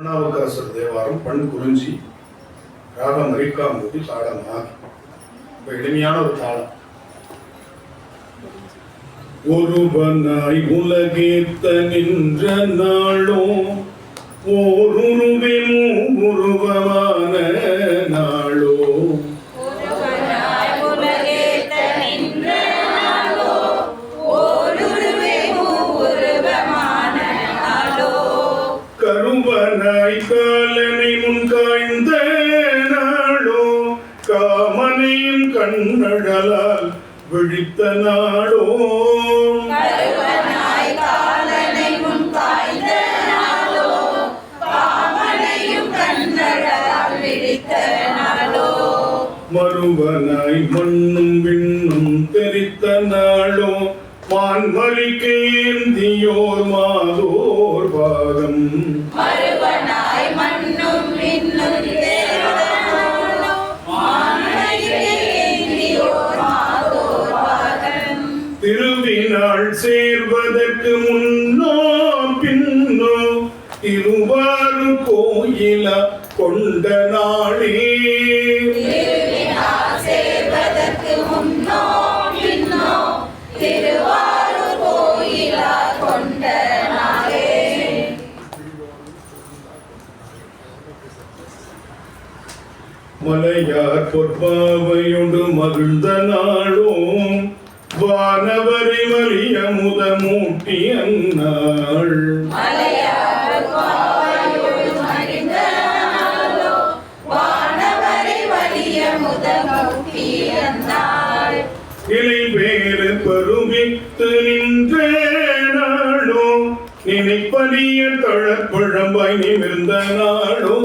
திருநாவுக்கரசர் தேவாரம் பண் குறிஞ்சி ராகம் மரிக்காம்பூதி தாளம் ஆதி இப்ப எளிமையான ஒரு தாளம் ஒருவனாய் உலகேத்த நின்ற நாளும் ஓருருவே உருவமான கண்ணழலால் விழித்த நாளோ. மறுவனாய் மண்ணும் விண்ணும் தெரித்த நாளோ மான்மலிக்கேந்தியோர் மாதோர் பாதம். மறுவனாய் திருவினாள் சேர்வதற்கு முன்னோ பின்னோ திருவாரு கோயில கொண்ட நாளே. மலையார் பொற்பாவையுண்டு மகிழ்ந்த நாளும் வானவரை வலிய முதமூட்டி அந்நாள் மலையார் பாவையோடு மகிழ்ந்த நாளோ வானவரை வலிய முதமூட்டி அந்தாள் இலை வேறு பருவித்து நின்ற நாளோ நினைப்பலிய தழப்பழம்பாய் நிமிர்ந்த நாளோ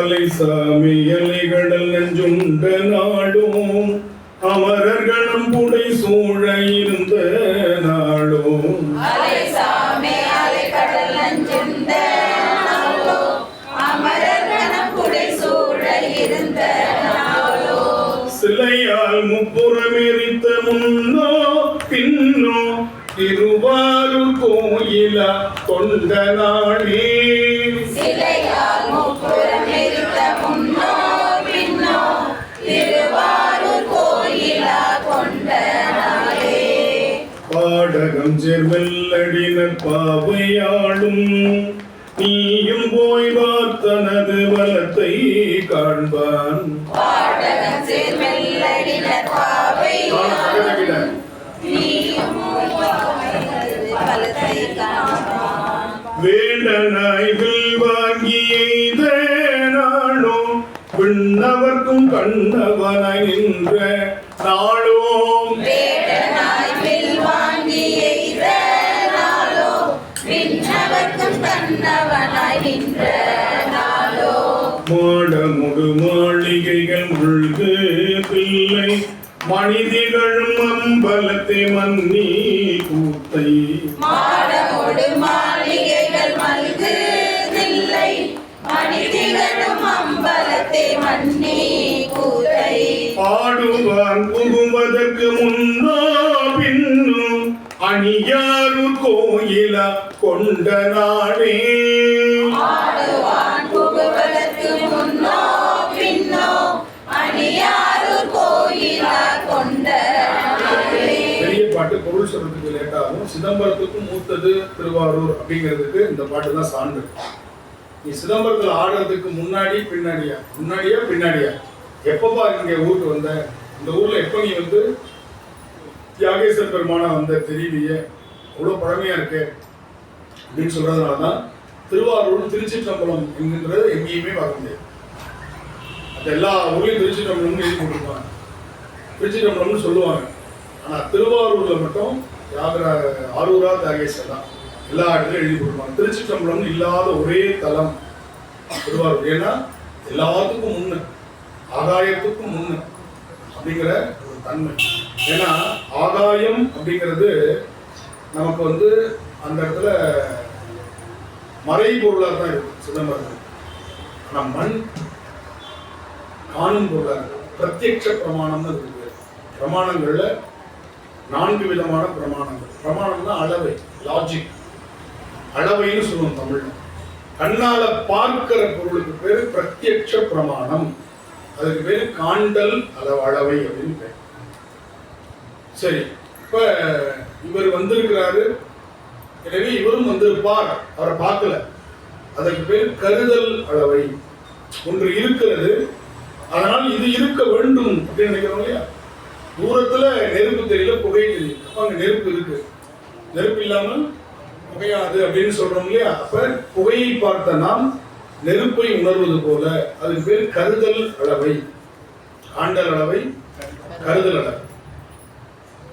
அலை சாமி அலைகடல் நஞ்சுண்ட நாளும் அமரர்களும் புடை சூழ இருந்த நாளோ சிலையால் முப்புறம் எரித்த முன்னோ பின்னோ திருவாரூர் கோயிலா கொண்ட நாளே. பாடகம் செர்வல்லடினர் பாவையாளும் நீயும் போய் பார்த்தனது வலத்தை காண்பான். பாடகன் சேர்மெல்லடினர் பாவை வேண்டனாய்கள் வாங்கி எய்த நாளோ? விண்ணவர்க்கும் கண்ணவனாய் நின்ற நாளோ? மாடமுடு மாளிகைகள் பிள்ளை மனிதிகளும் அம்பலத்தை மன்னி கூத்தை. மாடமோடு மாளிகைகள் மல்கு தில்லை. மனிதிகளும் அம்பலத்தை மன்னி கூரை ஆடுவான் புகுவதற்கு முன்னோ பின்னோ அணியாரு கோயிலா கொண்ட நாடே. சிதம்பரத்துக்கும் திருவாரூர் அப்படிங்கிறதுக்கு இந்த பாட்டு தான் சான்று. நீ சிதம்பரத்தில் ஆடுறதுக்கு முன்னாடி பின்னாடியா? முன்னாடியா பின்னாடியா? எப்பப்பா இங்கே ஊருக்கு வந்த. இந்த ஊரில் எப்போ நீ வந்து தியாகேஸ்வர பெருமானா வந்த தெரியலையே? அவ்வளோ பழமையாக இருக்கே. அப்படின்னு சொல்கிறதுனால தான் திருவாரூர் திருச்சிற்றம்பலம் என்கின்றது எங்கேயுமே பார்க்க முடியாது. அது எல்லா ஊர்லேயும் திருச்சிற்றம்பலம்னு எழுதி கொடுத்துருப்பாங்க திருச்சிற்றம்பலம்னு சொல்லுவாங்க. ஆனால் திருவாரூரில் மட்டும் யாகர ஆரூரா தியாகேஸ்வர் தான். எல்லா இடத்துலையும் எழுதி கொடுப்பாங்க. திருச்சிற்றம்பலம் இல்லாத ஒரே தலம் திருவாரூர். ஏன்னா எல்லாத்துக்கும் முன்ன. ஆதாயத்துக்கும் முன்ன அப்படிங்கிற ஒரு தன்மை. ஏன்னா ஆதாயம் அப்படிங்கிறது நமக்கு வந்து அந்த இடத்துல மறைபொருளாக தான் இருக்கும். சிதம்பரத்தில் ஆனால் மண் காணும் பொருளாக இருக்கும். பிரத்யட்ச பிரமாணம்னு இருக்கு. பிரமாணங்களில் நான்கு விதமான பிரமாணங்கள். பிரமாணம்னா அளவை லாஜிக் அளவைன்னு சொல்லுவோம் தமிழ்ல. கண்ணால பார்க்கிற பொருளுக்கு பேரு பிரத்யட்ச பிரமாணம். அதுக்கு பேரு காண்டல் அளவு அளவை அப்படின்னு பேர். சரி இப்ப இவர் வந்திருக்கிறாரு. எனவே இவரும் வந்திருப்பார். அவரை பார்க்கல. அதற்கு பேர் கருதல் அளவை. ஒன்று இருக்கிறது. அதனால் இது இருக்க வேண்டும் அப்படின்னு நினைக்கிறோம் இல்லையா? தூரத்துல நெருப்பு தெரியல புகை தெரியும் அப்ப அங்க நெருப்பு இருக்கு. நெருப்பு இல்லாமல் புகையாது அப்படின்னு சொல்றோம் இல்லையா? அப்ப புகையை பார்த்த நாம் நெருப்பை உணர்வது போல. அதுக்கு பேர் கருதல் அளவை. ஆண்டல் அளவை கருதல் அளவை.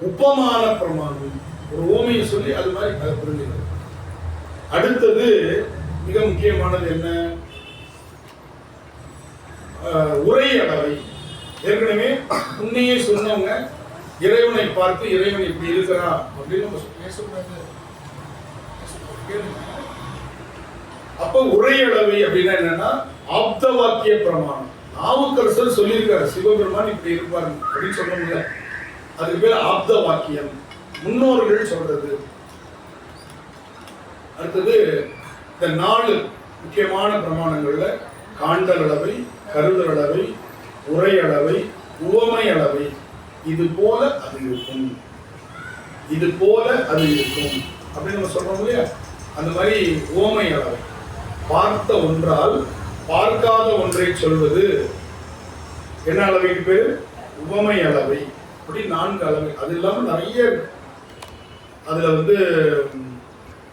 உப்பமான பிரமாணம் ஒரு ஓமையை சொல்லி அது மாதிரி அதை புரிஞ்சுக்கிறது அடுத்தது மிக முக்கியமானது என்ன? உரை அளவை ஏற்கனவே உன்னையே சொன்னவங்க இறைவனை பார்த்து இறைவன் இப்படி இருக்கிறா அப்படின்னு நம்ம பேசக்கூடாது. அப்ப உரையளவை அப்படின்னா என்னன்னா ஆப்த வாக்கிய பிரமாணம். நாவுக்கரசர் சொல்லியிருக்காரு சிவபெருமான் இப்படி இருப்பார் அப்படின்னு சொல்ல முடியல. அதுக்கு பேர் ஆப்த வாக்கியம். முன்னோர்கள் சொல்றது. அடுத்தது இந்த நாலு முக்கியமான பிரமாணங்கள்ல காண்டல் அளவை கருதல் அளவை உரை அளவை உவமை அளவை இது போல அது இருக்கும். இது போல அது இருக்கும். அப்படின்னு நம்ம சொல்றோம் இல்லையா? அந்த மாதிரி உவமை அளவை பார்த்த ஒன்றால் பார்க்காத ஒன்றை சொல்வது. என்ன அளவைக்கு பேர்? உவமை அளவை அப்படி நான்கு அளவை. அது இல்லாமல் நிறைய அதில் வந்து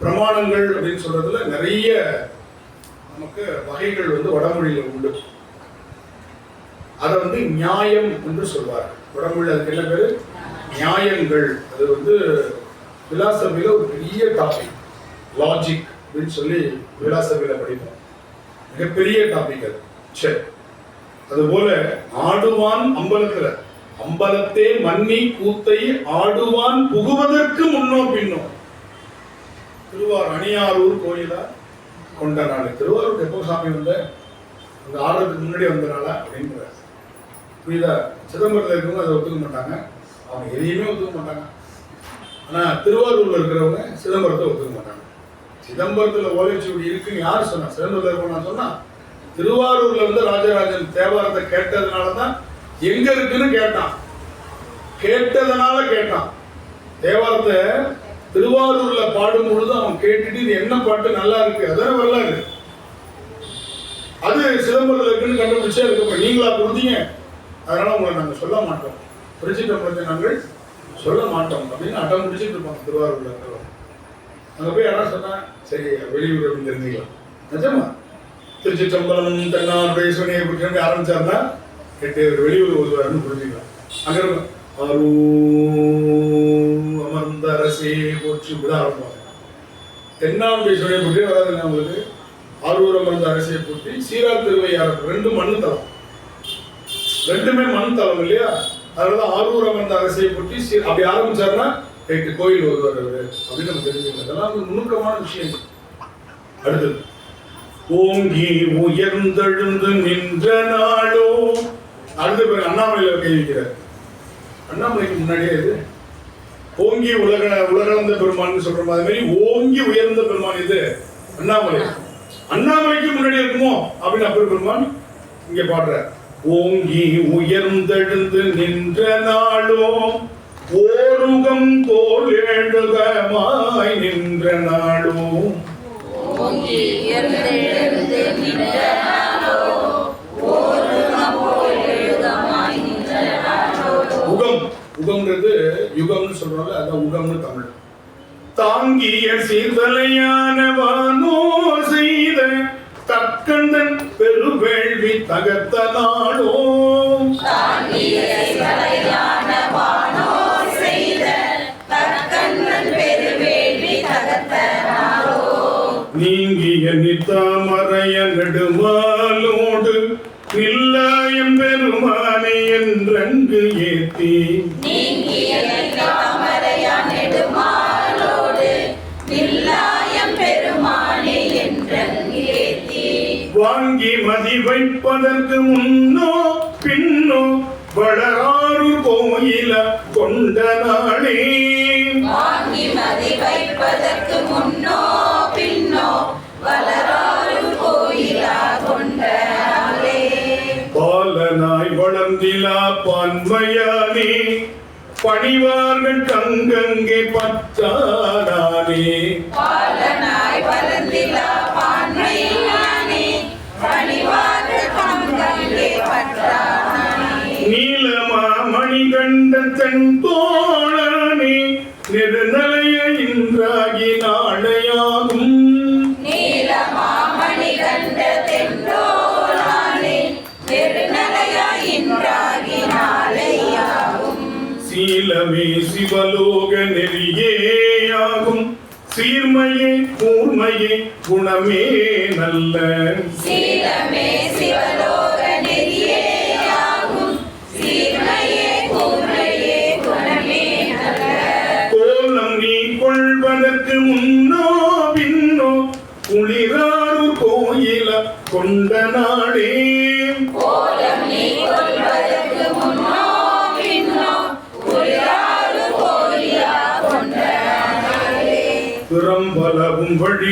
பிரமாணங்கள் அப்படின்னு சொல்றதுல நிறைய நமக்கு வகைகள் வந்து வடமொழியில் உண்டு. அதை வந்து நியாயம் என்று சொல்வார் உடம்புல அதுக்கு என்ன நியாயங்கள். அது வந்து பிலாசபியில ஒரு பெரிய டாபிக் லாஜிக் அப்படின்னு சொல்லி பிலாசபியில படிப்போம். மிகப்பெரிய டாபிக் அது. சரி அதுபோல ஆடுவான் அம்பலத்தில். அம்பலத்தே மன்னி கூத்தை ஆடுவான் புகுவதற்கு முன்னோ பின்னோ. திருவாரூர் அணியாரூர் கோயிலா? கொண்ட நாள் திருவாரூர் எப்போ சாமி வந்த? அந்த ஆடுறதுக்கு முன்னாடி வந்த நாளா? அப்படின்ற புரியுதா? சிதம்பரத்தில் இருக்கிறவங்க அதை ஒத்துக்க மாட்டாங்க. அவங்க எதையுமே ஒத்துக்க மாட்டாங்க. ஆனால் திருவாரூரில் இருக்கிறவங்க சிதம்பரத்தை ஒத்துக்க மாட்டாங்க. சிதம்பரத்தில் ஓலைச்சுவடி இருக்குன்னு யார் சொன்னா? சிதம்பரத்தில் இருக்கணும் சொன்னா திருவாரூர்ல வந்து ராஜராஜன் தேவாரத்தை கேட்டதுனால தான் எங்க இருக்குன்னு கேட்டான். கேட்டதுனால கேட்டான். தேவாரத்தை திருவாரூர்ல பாடும் பொழுது அவன் கேட்டுட்டு இது என்ன பாட்டு? நல்லா இருக்கு. அதான வரலாறு? அது சிதம்பரத்தில் இருக்குன்னு கண்டுபிடிச்சு இருக்கப்ப நீங்களா கொடுத்தீங்க அதனால் உங்களை நாங்கள் சொல்ல மாட்டோம். பிரிச்சுட்டம்பலத்தை நாங்கள் சொல்ல மாட்டோம் அப்படின்னு அட்டம் முடிச்சுட்டு இருப்பாங்க திருவாரூரில் இருக்கிறவங்க அங்கே போய் யாராவது சொன்னால் சரி வெளியூர் அப்படின்னு தெரிஞ்சுக்கலாம். நிஜமா? திருச்சிற்றம்பலம் தென்னாடுடைய சுனையை பிடிச்சிருந்து ஆரம்பிச்சாருன்னா எட்டு வெளியூர் ஒருவர்னு புரிஞ்சுக்கலாம். அங்கே இருக்கும் அரு அமர்ந்த அரசே போச்சு இப்படிதான் ஆரம்பிப்பாங்க தென்னாடுடைய சுனையை பற்றி வராதுங்க உங்களுக்கு? ஆரூர் அமர்ந்த அரசியை போட்டி சீரா திருவையார் ரெண்டு மண்ணு தரும் ரெண்டுமே மண் தளம் இல்லையா? அதனால ஆரூர் அமர்ந்த அரசியை பற்றி அப்படி ஆரம்பிச்சாருன்னா எட்டு கோயில் வருவார் அவரு அப்படின்னு நம்ம தெரிஞ்சுக்கணும். அதெல்லாம் ஒரு நுணுக்கமான விஷயம். அடுத்தது ஓங்கி உயர்ந்தெழுந்து நின்ற நாளோ. அடுத்த பிறகு அண்ணாமலையில் கைவிக்கிறார் அண்ணாமலைக்கு முன்னாடியே இது ஓங்கி உலக உலகளந்த பெருமான் சொல்ற மாதிரி ஓங்கி உயர்ந்த பெருமான் இது அண்ணாமலை. அண்ணாமலைக்கு முன்னாடி இருக்குமோ? அப்படின்னு அப்பர் பெருமான் இங்க பாடுறார். ஓங்கி உயர்ந்தெழுந்து நின்ற நாளோ ஓருகம் போல் எழுகமாய் நின்ற நாளோ. உகம் உகம்ன்றது யுகம்னு சொல்றோம்ல அதான் உகம்னு தமிழ் தாங்கிய சீர்தலையான வானோ செய்த தக்கந்தன் பெருவேள்வி தகர்த்த நாளோ. வைப்பதற்கு முன்னோ பின்னோ வளராறு கோயில கொண்ட நாளே. வைப்பதற்கு முன்னோ பின்னோ வளராறு கோயிலா கொண்ட பாலனாய் வளர்ந்திலா பான்மையானே பணிவார்கள் கங்கங்கே பற்றானே பாலனாய் வளர்ந்திலா பான்மையானே. சீலமே சிவலோக நெறியேயாகும் சீர்மையே கூர்மையே குணமே நல்ல.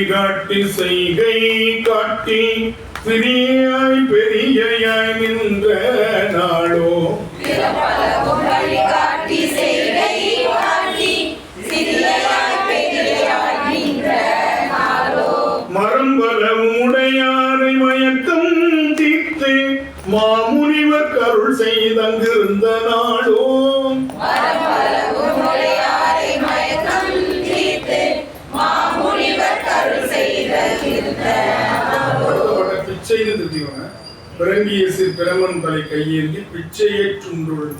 घाटी सही गई काटी श्री பிறங்கிய சிறு பிரமன் தலை கையேந்தி பிச்சையேற்றுண்டுள்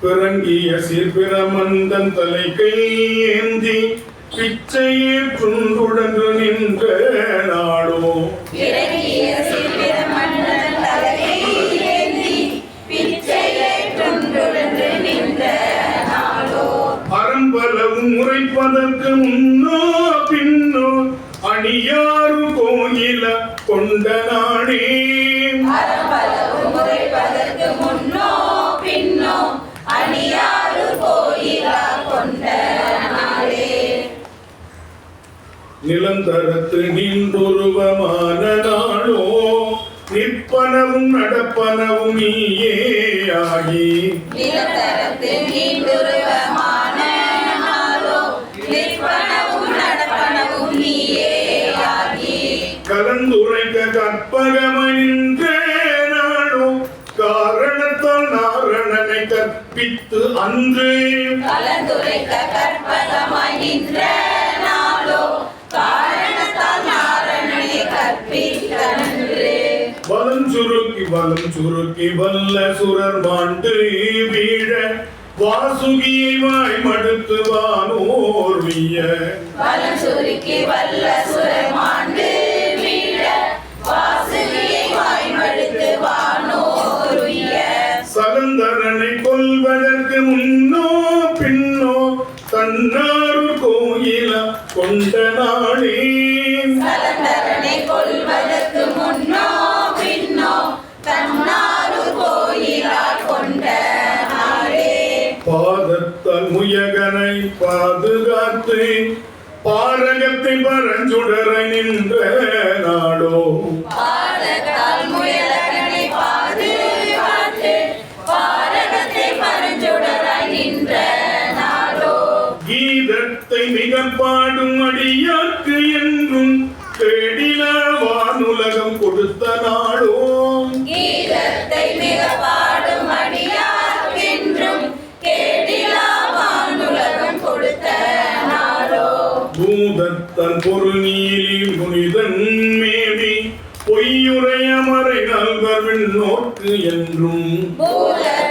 பிறங்கிய சிற்பிரமந்தன் தலை கையேந்தி பிச்சையேற்றுண்டுடன்று நின்ற நாடோ நிலந்தரத்து நின்றுருவமான நாளோ நிற்பனவும் நடப்பனவும் நீயே ஆகி. கலந்துரைக்க கற்பகமனின்ற நாளோ காரணத்தால் நாரணனை கற்பித்து அன்று. கலந்துரைக்க கற்பகமாய் நின்ற நாளோ வலம் சுருக்கி வலம் சுருக்கி வல்ல சுரர் மாண்டு வீழ வாசுகியை வாய் மடுத்து வானோர் வீய. வலம் சுருக்கி வல்ல சுரர் மாண்டு கொண்ட நாளே கொல்வதற்கு முன்னோ பின்னோ தன்னாரு கோயிலா கொண்ட பாதத்தால் முயகனை பாதுகாத்து பாரகத்தை பரஞ்சுடரை நின்ற நாடோ. பாதத்தால் முயலகனை பாடும் அடியாக்கு என்றும் கேடிலா வானுலகம் கொடுத்த நாடோ கீதத்தை மிக பாடும் அடியார்க்கென்றும் கேடிலா வானுலகம் கொடுத்த நாளோ பூதத்தன் பொருள் நீலி புனிதன் மேவி பொய்யுரைய மறை நல்வர் விண்ணோக்கு என்றும். பூதத்தான்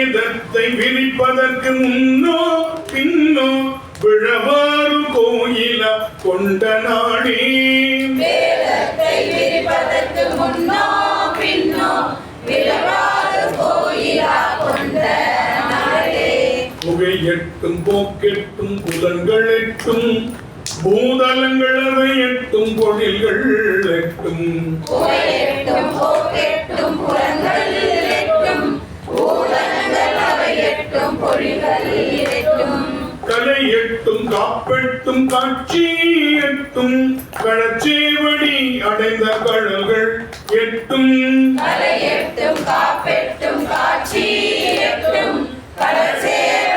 வேதத்தை விரிப்பதற்கு முன்னோ பின்னோ விழவாறு கோயில கொண்ட நாடே. வேதத்தை விரிப்பதற்கு முன்னோ பின்னோ விழவாறு கோயிலா கொண்ட போக்கெட்டும் புலன்கள் எட்டும் பூதலங்கள் அவை எட்டும் பொழில்கள் எட்டும். போக்கெட்டும் புறங்கள் எட்டும் பூதங்கள் அவை எட்டும் பொழிகள் எட்டும் கலை எட்டும் காப்பெட்டும் காட்சி எட்டும் களச்சேவடி அடைந்த கழல்கள் எட்டும். கலை எட்டும் காப்பெட்டும் காட்சி எட்டும் கடற்சேவை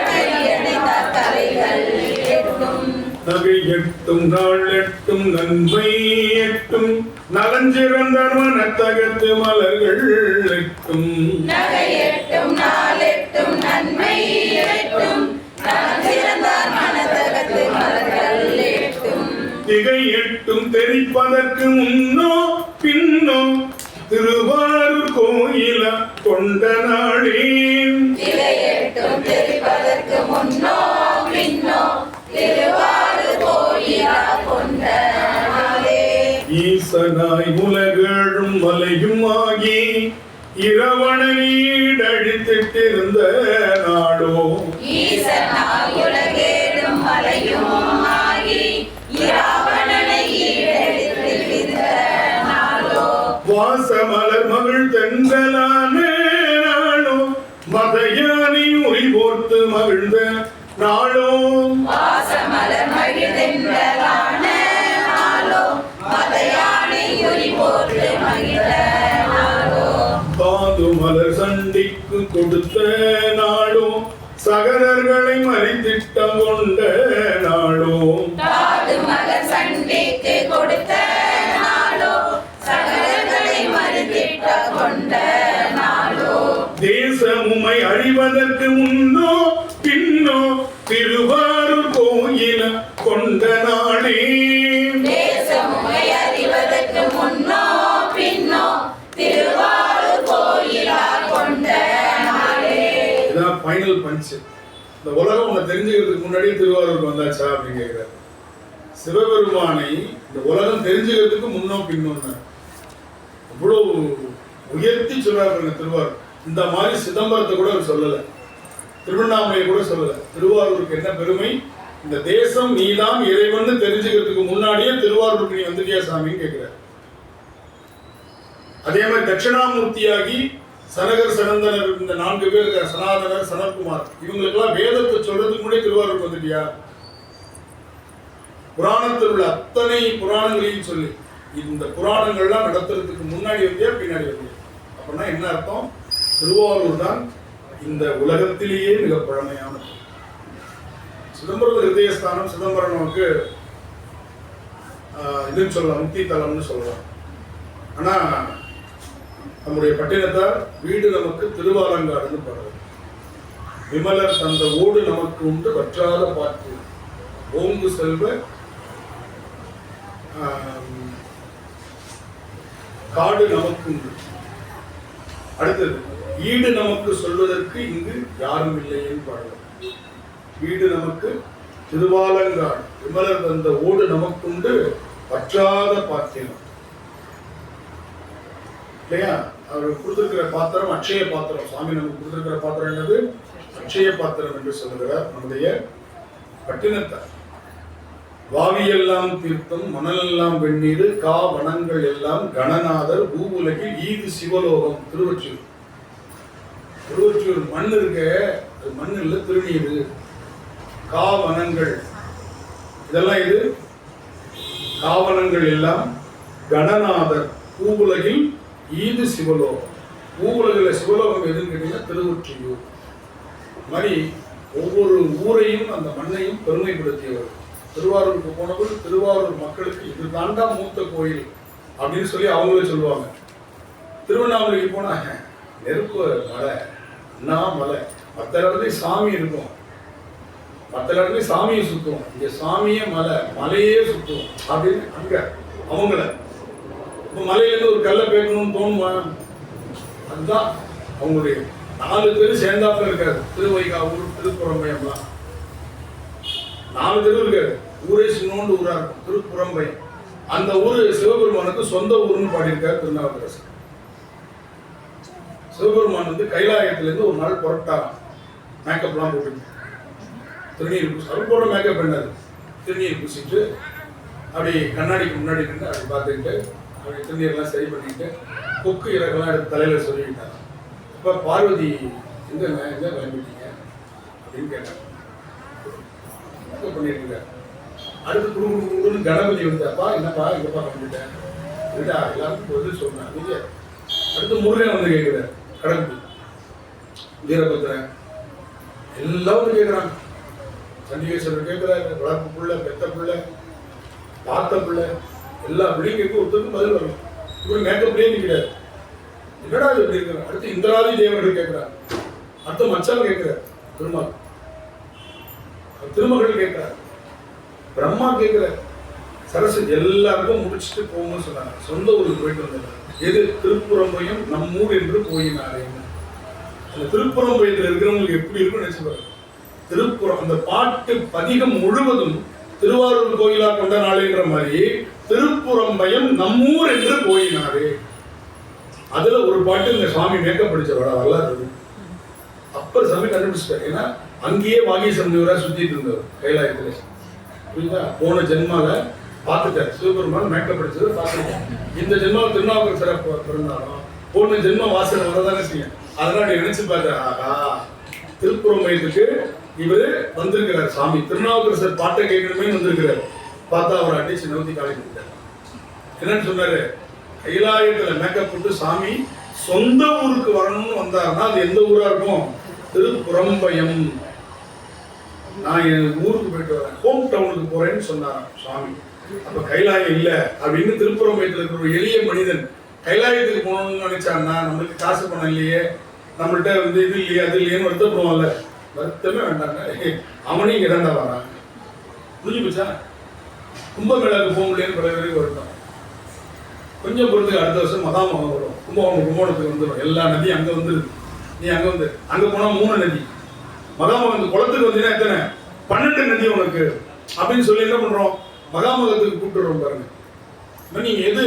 நகை எட்டும் நாள் எட்டும் நன்மை எட்டும். நலஞ்சிறந்த மனத்தகத்து மலர்கள் எட்டும். நகை எட்டும் நன்மை எட்டும். மலர்கள் எட்டும். திகை எட்டும் தெரிப்பதற்கு முன்னோ பின்னோ திருவாரூர் கோயில கொண்ட நாளே திரை எட்டும் தெரிவதற்கு முன்னோ பின்னோ திருவாரூர் நாளே ஈசனாய் உலகழும் மலையும் ஆகி இரவண நீடழித்திட்டிருந்த நாடோ. வாசமலர் மகள் தென்றலான நாளோ மதையானை உரி போர்த்து மகிழ்ந்த நாளோ வாசமலர் மகிழ்ந்தென்றலான கொடுத்த நாளோ சகரர்களை மறித்திட்டம் கொண்ட நாளோ காது மலர் சண்டைக்கு கொடுத்த தேசமுமை அழிவதற்கு முன்னோ பின்னோ திருவாரூர் கோயில கொண்ட ஃபைனல் இந்த உலகம் உன்னை தெரிஞ்சுக்கிறதுக்கு முன்னாடியே திருவாரூர் வந்தாச்சா அப்படின்னு கேட்குறாரு சிவபெருமானை இந்த உலகம் தெரிஞ்சுக்கிறதுக்கு முன்னோ பின்னோன்னு அவ்வளோ உயர்த்தி சொல்றாரு திருவாரூர். இந்த மாதிரி சிதம்பரத்தை கூட அவர் சொல்லலை. திருவண்ணாமலையை கூட சொல்லலை. திருவாரூருக்கு என்ன பெருமை? இந்த தேசம் நீதான் இறைவன் தெரிஞ்சுக்கிறதுக்கு முன்னாடியே திருவாரூருக்கு நீ வந்துட்டியா சாமின்னு கேட்கிறார் அதே மாதிரி தட்சிணாமூர்த்தியாகி சனகர் சனந்தனர் இந்த நான்கு பேர் சனாதனர் சனத்குமார் இவங்களுக்கெல்லாம் வேதத்தை சொல்றதுக்கு முன்னாடி திருவாரூர் வந்துட்டியா? புராணத்தில் உள்ள அத்தனை புராணங்களையும் சொல்லி. இந்த புராணங்கள்லாம் நடத்துறதுக்கு முன்னாடி வந்தியா பின்னாடி வந்தியா? அப்படின்னா என்ன அர்த்தம்? திருவாரூர் தான் இந்த உலகத்திலேயே மிக பழமையானது. சிதம்பரம் ஹிருதயஸ்தானம் சிதம்பரம் நமக்கு ஆஹ், இதுன்னு சொல்லலாம் முக்தி தலம்னு சொல்லலாம். ஆனா நம்முடைய பட்டினத்தார் வீடு நமக்கு திருவாலங்காடுன்னு பாடுறது விமலர் தந்த ஓடு நமக்கு உண்டு வற்றாத பாட்டு. ஓங்கு செல்வ காடு நமக்கு உண்டு. அடுத்தது ஈடு நமக்கு சொல்வதற்கு இங்கு யாரும் இல்லைன்னு பாடுறது வீடு நமக்கு திருவாலங்காடு விமலர் தந்த ஓடு நமக்குண்டு வற்றாத பாத்திரம் இல்லையா? அவர் கொடுத்திருக்கிற பாத்திரம் அட்சய பாத்திரம். சாமி நமக்கு கொடுத்திருக்கிற பாத்திரம் என்னது? அட்சய பாத்திரம் என்று சொல்லுகிறார் நம்முடைய பட்டினத்தார் வாவியெல்லாம் தீர்த்தம் மணலெல்லாம் வெந்நீர் கா வனங்கள் எல்லாம் கணநாதர் பூவுலகில் ஈது சிவலோகம் திருவொற்றியூர். திருவொற்றியூர் மண் இருக்க அது மண் இல்லை திருநீர். காவனங்கள் இதெல்லாம் இது காவனங்கள் எல்லாம் கணநாதர் பூவுலகில் ஈது சிவலோகம் பூவுலகில் சிவலோகம் எதுன்னு கேட்டீங்கன்னா திருவொற்றியூர். மாதிரி ஒவ்வொரு ஊரையும் அந்த மண்ணையும் பெருமைப்படுத்தியவர். திருவாரூருக்கு போனபோது திருவாரூர் மக்களுக்கு இது தாண்டா மூத்த கோயில் அப்படின்னு சொல்லி அவங்களே சொல்லுவாங்க. திருவண்ணாமலைக்கு போனாங்க. நெருப்பு மலை நான் மலை மற்ற இடத்துலையும் சாமி இருக்கும். மற்ற இடத்துலயும் சாமியை சுற்றுவோம் இங்கே சாமியே மலை மலையே சுற்றுவோம் அப்படின்னு அங்கே அவங்கள இப்போ மலையிலேருந்து ஒரு கல்லை பேக்கணும்னு தோணுமா? அதுதான் அவங்களுடைய நாலு பேர் சேர்ந்தாப்புல இருக்காரு. திருவைகாவூர் திருப்புறம்பயம்லாம். நாலு தெரு இருக்காரு. ஊரே சின்னோண்டு ஊரா இருக்கும். திருப்புறம்பயம். அந்த ஊர் சிவபெருமானுக்கு சொந்த ஊர்னு பாடியிருக்காரு திருநாவுக்கரசர். சிவபெருமான் வந்து கைலாயத்திலேருந்து ஒரு நாள் புறப்பட்டாராம் மேக்கப்லாம் போட்டு திருநீர் பூசி அவர் போடுற மேக்கப் என்னது திருநீர் பூசிட்டு அப்படி கண்ணாடிக்கு முன்னாடி நின்று அப்படி பார்த்துக்கிட்டு அவருடைய திருநீரெல்லாம் சரி பண்ணிட்டு கொக்கு இறக்கெல்லாம் எடுத்து தலையில் சொல்லிக்கிட்டாங்க இப்போ பார்வதி எந்த எங்க கிளம்பிட்டீங்க? அப்படின்னு கேட்டாங்க என்ன பண்ணிருக்கீங்க? அடுத்து குடும்பம் குடு கணபதி வந்தாப்பா என்னப்பா எங்கப்பா கண்டுட்டேன் இல்லடா எல்லாருக்கும் பதில் சொன்னேன் நீங்க அடுத்து முருகன் வந்து கேட்குறாரு கடம்பு வீரபத்திரன் எல்லாரும் கேட்குறான் கேட்குறாங்க. சண்டிகேஸ்வரர் கேட்குறாரு வளர்ப்பு பிள்ளை பெத்த பிள்ளை பார்த்த பிள்ளை எல்லா பிள்ளைங்க ஒருத்தருக்கும் பதில் வரணும் இவர் மேக்கப்லேயே நிற்கிறார் என்னடா இது இப்படி இருக்கிறார் அடுத்து இந்திராதி தேவர்கள் கேட்கிறார் அடுத்து மச்சான் கேட்கிறார் திருமால். திருமகள் கேட்கிறார் பிரம்மா கேட்கிறார் சரஸ்வதி எல்லாருக்கும் முடிச்சுட்டு போகணும்னு சொன்னாங்க. சொந்த ஊருக்கு போயிட்டு வந்தாங்க எது? திருப்புறம்பையும் நம்மூர் என்று போயினாரே. அந்த திருப்புறம்பயத்தில் இருக்கிறவங்களுக்கு எப்படி இருக்கும்னு நினைச்சு திருப்புறம் அந்த பாட்டு பதிகம் முழுவதும் திருவாரூர் கோயிலா கொண்ட நாளுங்கிற மாதிரி திருப்புறம்பயம் நம்மூர் என்று போயினாரு. அதுல ஒரு பாட்டு இந்த சுவாமி மேக்கப் படிச்ச வட வரலாறு இருக்கு. அப்பர் சாமி கண்டுபிடிச்சிட்டாரு. ஏன்னா அங்கேயே வாகீசம் முனிவரா சுத்திட்டு இருந்தவர் கைலாயத்துல. புரியுதா? போன ஜென்மால பார்த்துட்டார். சிவபெருமான் மேக்கப் படிச்சது பார்த்துருக்கோம் இந்த ஜென்மாவில் திருநாவுக்கர் சிறப்பு பிறந்தாலும் போன ஜென்ம வாசனை வரதானே செய்யும். அதெல்லாம் நீ நினைச்சு பார்த்தா ஆகா திருப்புறம்பயத்துக்கு இவரு வந்திருக்கிறார். சாமி திருநாவுக்கரசர் பாட்டை கேட்கணுமே வந்திருக்கிறார். பார்த்தா அவர் அடிச்சு நவுத்தி காலையில் விட்டார் என்னன்னு சொன்னாரு கைலாயத்துல மேக்கப் போட்டு சாமி சொந்த ஊருக்கு வரணும்னு வந்தாருன்னா அது எந்த ஊரா இருக்கும்? திருப்புறம்பயம். நான் என் ஊருக்கு போயிட்டு வரேன். ஹோம் டவுனுக்கு போறேன்னு சொன்னார் சாமி. அப்ப கைலாயம் இல்ல. அப்படின்னு திருப்புறம்பயத்தில் இருக்கிற ஒரு எளிய மனிதன் கைலாயத்துக்கு போகணும்னு நினைச்சான்னா நம்மளுக்கு காசு பணம் இல்லையே. நம்மள்கிட்ட வந்து இது இல்லையே அது இல்லையேன்னு வருத்தப்படுவான்ல. வருத்தமே வேண்டாங்க. அவனையும் இங்க வரான் புரிஞ்சு போச்சா? கும்பமேளாவுக்கு போக முடியலன்னு பல பேருக்கு வருத்தம். கொஞ்சம் பொறுத்து அடுத்த வருஷம் மகாமகம் வரும். கும்பகோணம் கும்பகோணத்துக்கு வந்துடும் எல்லா நதியும் அங்கே வந்துருது நீ அங்கே வந்து அங்கே போனால் மூணு நதி. மகாமகம் இந்த குளத்துக்கு வந்தீங்கன்னா எத்தனை? பன்னெண்டு நதி உனக்கு. அப்படின்னு சொல்லி என்ன பண்ணுறோம் மகாமகத்துக்கு கூப்பிட்டுறோம் பாருங்க. நீங்கள் எது?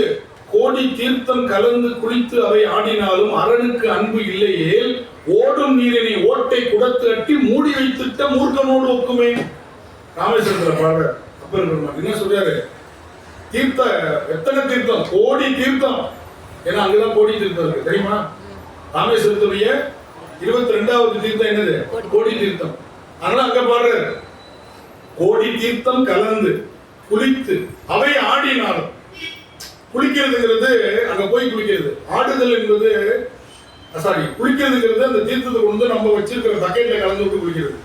கோடி தீர்த்தம் கலந்து குளித்து அவை ஆடினாலும் அரணுக்கு அன்பு இல்லையே. ஓடும் நீரினை ஓட்டை குடத்து அட்டி மூடி வைத்துட்ட மூர்க்கனோடு ஒக்குமே. ராமேஸ்வரத்தில் பாடுற அப்பர் என்ன சொல்றாரு தீர்த்த எத்தனை தீர்த்தம்? கோடி தீர்த்தம். ஏன்னா அங்கதான் கோடி தீர்த்தம் இருக்கு. தெரியுமா? ராமேஸ்வரத்துடைய இருபத்தி ரெண்டாவது தீர்த்தம் என்னது? கோடி. தீர்த்தம். அதனால அங்க பாடுறாரு கோடி தீர்த்தம் கலந்து குளித்து அவை ஆடினாலும் குளிக்கிறதுங்கிறது அங்க போய் குளிக்கிறது. ஆடுதல் என்பது சாரி குளிக்கிறதுங்கிறது அந்த தீர்த்தத்தை கொண்டு வந்து நம்ம வச்சிருக்கிற பக்கெட்ல கலந்து விட்டு குளிக்கிறது.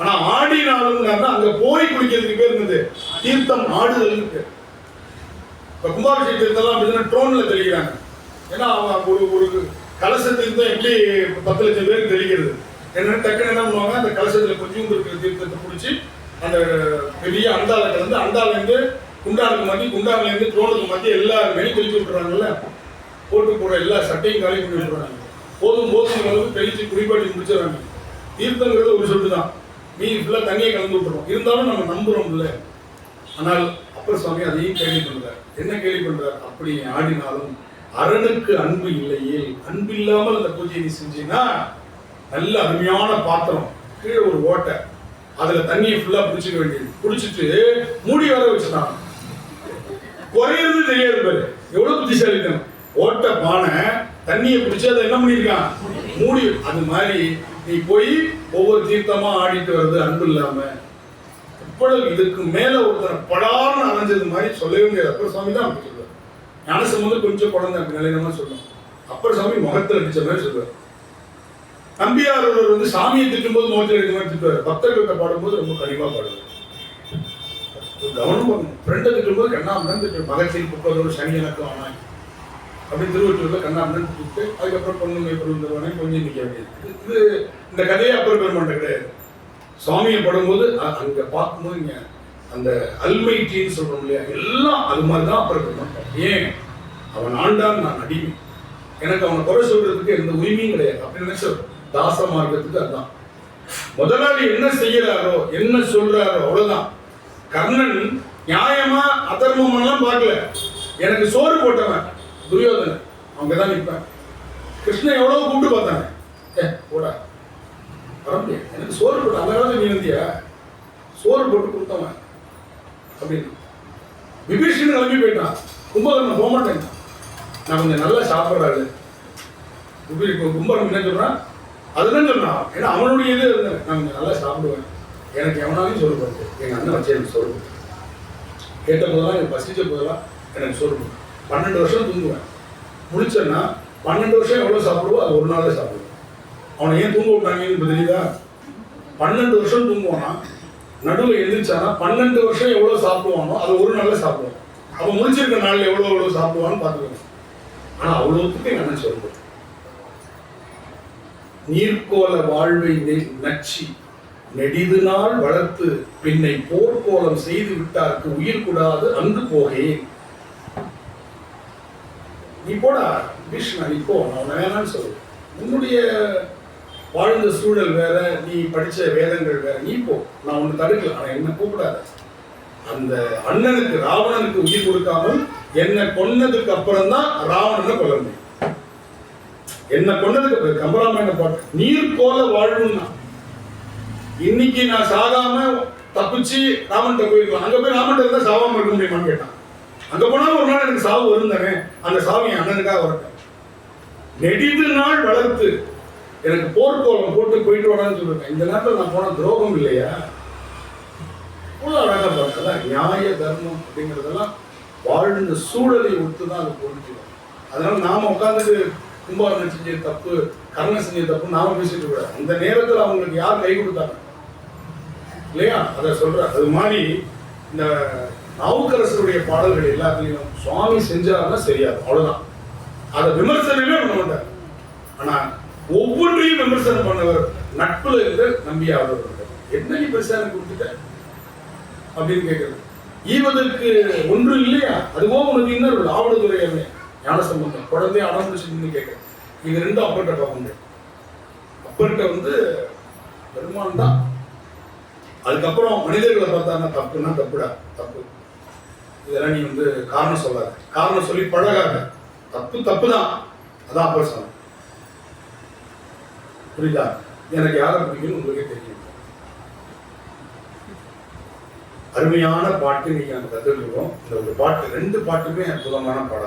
ஆனா ஆடினாலும் அங்க போய் குளிக்கிறதுக்கு பேர் இருந்தது. தீர்த்தம் ஆடுதல் இப்ப கும்பாபிஷேக தீர்த்தம்லாம் அப்படின்னா ட்ரோன்ல தெளிக்கிறாங்க. ஏன்னா அவங்க ஒரு ஒரு கலசத்திலிருந்து எப்படி பத்து லட்சம் பேருக்கு தெளிக்கிறது? என்னன்னா டக்குன்னு என்ன பண்ணுவாங்க? அந்த கலசத்துல கொஞ்சம் இருக்கிற தீர்த்தத்தை பிடிச்சி அந்த பெரிய அண்டால கலந்து அண்டால இருந்து குண்டானுக்கு மாத்தி குண்டான்ல இருந்து ட்ரோனுக்கு மாத்தி எல்லா வெளி தெளிச்சு விட்டுறாங்கல்ல? போட்டு போற எல்லா சட்டையும் காலி பண்ணி விட்டுறாங்க. போதும் போதும் அளவுக்கு தெளிச்சு குடிப்பாட்டி முடிச்சிடறாங்க. தீர்த்தங்கிறது ஒரு சொட்டு தான் மீதி ஃபுல்லாக தண்ணியை கலந்து விட்டுறோம். இருந்தாலும் நம்ம நம்புறோம் இல்லை ஆனால் அப்பர் சுவாமி அதையும் கேள்வி பண்ணுறார் என்ன கேள்வி பண்ணுறார் அப்படி ஆடினாலும் அரணுக்கு அன்பு இல்லையே. அன்பு இல்லாமல் அந்த பூஜையை நீ செஞ்சீங்கன்னா நல்ல அருமையான பாத்திரம் கீழே ஒரு ஓட்டை அதுல தண்ணியை ஃபுல்லா பிடிச்சிக்க வேண்டியது. பிடிச்சிட்டு மூடி வர வச்சுட்டாங்க குறையிறது தெரியாது பாரு. எவ்வளவு புத்திசாலித்தனம். ஓட்ட பானை தண்ணியை பிடிச்சி அதை என்ன பண்ணியிருக்கான்? மூடி அது மாதிரி நீ போய் ஒவ்வொரு தீர்த்தமா ஆடிட்டு வர்றது அன்பு இல்லாம இவ்வளவு இதுக்கு மேல ஒருத்தனை படார்னு அலைஞ்சது மாதிரி சொல்லவே முடியாது. அப்பர் சுவாமி தான் அப்படி சொல்லுவார். ஞானசம் வந்து கொஞ்சம் குழந்தை அப்படி நிலையமா சொல்லுவோம் அப்பர் சுவாமி முகத்தில் அடிச்ச மாதிரி சொல்லுவார். நம்பியார் ஒருவர் வந்து சாமியை திட்டும்போது முகத்தில் அடிச்ச மாதிரி திட்டுவார். பக்தர்கள்ட்ட பாடும்போது ரொம்ப கனிவா பாடுவார். கவனம் பண்ணணும். ஃப்ரெண்டை திட்டும்போது என்ன திட்டு மகத்தில் புக்கதோடு சனி எனக்கு ஆனாங்க. அப்படி திருவள்ளூர்ல கண்ணாமன் கூப்பிட்டு அதுக்கப்புறம் பொண்ணுமை பொருந்தவனே கொஞ்சம் நிற்க வேண்டியது. இது- இந்த கதையை அப்புறம் பெருமாண்ட கிடையாது. சுவாமியை படும்போது அங்கே பார்க்கும்போது இங்கே அந்த அல்மைட்டின்னு சொல்கிறோம் இல்லையா? எல்லாம் அது மாதிரி தான் அப்புறம் பெருமான் ஏன்? அவன் ஆண்டான் நான் அடிமை. எனக்கு அவனை குறை சொல்றதுக்கு எந்த உரிமையும் கிடையாது. அப்படின்னு நினைச்ச தாச மார்க்கத்துக்கு அதுதான் முதலாளி என்ன செய்யறாரோ என்ன சொல்றாரோ அவ்வளவுதான். கர்ணன் நியாயமா அதர்மம் எல்லாம் பார்க்கல. எனக்கு சோறு போட்டவன். துரியோதனை அவங்க தான் நிற்பேன் கிருஷ்ணன் எவ்வளோ கூப்பிட்டு பார்த்தாங்க ஏ போடா. வர முடியாது எனக்கு சோறு போட்டு அந்த காலத்தில் நீ இருந்தியா? சோறு போட்டு கொடுத்தவன். அப்படின்னு. விபீஷன் கிளம்பி போயிட்டான். கும்பகர்ணன் போக மாட்டேன். நான் கொஞ்சம் நல்லா சாப்பிட்றாரு விபீ இப்போ கும்பகர்ணன் என்ன சொல்கிறான் அதுதான் சொன்னான் ஏன்னா அவனுடைய இது இருந்தேன் நான் கொஞ்சம் நல்லா சாப்பிடுவேன். எனக்கு எவனாலையும் சொல்லுவாரு எங்கள் அண்ணன் வச்சு எனக்கு போட்டு கேட்ட போதெல்லாம் எனக்கு பசிச்ச போதெல்லாம் எனக்கு சொல்லுவேன் பன்னெண்டு வருஷம் தூங்குவேன். முடிச்சேன்னா பன்னெண்டு வருஷம் எவ்வளோ சாப்பிடுவோ அது ஒரு நாளே சாப்பிடுவோம் அவனை ஏன் தூங்க விட்டாங்கன்னு தெரியுதா? பன்னெண்டு வருஷம் தூங்குவானா? நடுவில் எழுந்திரிச்சானா பன்னெண்டு வருஷம் எவ்வளோ சாப்பிடுவானோ அது ஒரு நாளில் சாப்பிடுவான். அவன் முடிச்சிருக்க நாளில் எவ்வளோ எவ்வளோ சாப்பிடுவான்னு பார்த்துக்கணும் ஆனால் அவ்வளோத்துக்கு எங்கள் அண்ணன் சொல்லுவோம் நீர்க்கோல வாழ்வை நச்சி நெடிது நாள் வளர்த்து பின்னை போர்க்கோலம் செய்து விட்டார்க்கு உயிர் கூடாது அன்று போகேன். நீ போடா விஷ்ணா நீ போ நான் உன்னை வேணாம்னு சொல்லு. உன்னுடைய வாழ்ந்த சூழல் வேற நீ படித்த வேதங்கள் வேற நீ போ. நான் ஒன்று தடுக்கல ஆனால் என்ன கூப்பிடாத. அந்த அண்ணனுக்கு ராவணனுக்கு உயிர் கொடுக்காமல் என்னை கொன்னதுக்கு அப்புறம் தான் ராவணனை கொல்ல முடியும். என்னை கொன்னதுக்கு அப்புறம் கம்பராமாயண பாட்டு நீர் போல வாழ்வுன்னா. இன்னைக்கு நான் சாகாம தப்பிச்சு ராமன் போயிருக்கலாம். அங்க போய் ராமன் இருந்தா சாவாம இருக்க முடியுமான்னு கேட்டான். அங்க போனா ஒரு நாள் எனக்கு சாவு வரும் தானே? அந்த சாவு என் அண்ணனுக்காக வரட்டும். நெடிது நாள் வளர்த்து எனக்கு போர்க்கோலம் போட்டு போயிட்டு வரான்னு சொல்லுவேன் இந்த நேரத்தில் நான் போன துரோகம் இல்லையா? அவ்வளோ அழகா பார்த்ததா நியாய தர்மம் அப்படிங்கிறதெல்லாம் வாழ்ந்த சூழலை ஒத்து தான் அதை புரிஞ்சுக்கணும் அதனால நாம உட்காந்துட்டு கும்பாரணம் செஞ்ச தப்பு கர்ணன் செஞ்ச தப்பு நாம பேசிட்டு கூடாது அந்த நேரத்தில் அவங்களுக்கு யார் கை கொடுத்தாங்க? இல்லையா? அதை சொல்ற அது மாதிரி இந்த நாவுக்கரசருடைய பாடல்கள் எல்லாத்துலயும் சுவாமி செஞ்சாருன்னா சரியாது. அவ்வளவுதான். அதை விமர்சனமே பண்ண மாட்டார். ஆனா ஒவ்வொன்றையும் விமர்சனம் பண்ணவர் நட்புல இருந்து நம்பியாளர் என்ன நீ பெருசா எனக்கு கொடுத்துட்ட? அப்படின்னு கேட்குறது. ஈவதற்கு ஒன்று இல்லையா? அதுவோ உனக்கு இன்னொரு ஆவணத்துறை ஞான சம்பந்தம் குழந்தைய அடம் பிடிச்சிருந்து இது ரெண்டும் அப்பர்கிட்ட பார்க்க அப்பர்கிட்ட வந்து பெருமான் தான். அதுக்கப்புறம் மனிதர்களை பார்த்தாங்கன்னா தப்புன்னா தப்புடா. தப்பு. இதெல்லாம் நீ வந்து காரணம் சொல்லாத. காரணம் சொல்லி பழகாத. தப்பு தப்பு தான் அதான் அப்பர் சொன்ன புரியுதா? எனக்கு யாரை பிடிக்கும்னு உங்களுக்கே தெரியும் அருமையான பாட்டு நீங்க அந்த கற்றுக்கிறோம் இந்த ஒரு பாட்டு ரெண்டு பாட்டுமே அற்புதமான பாடல்.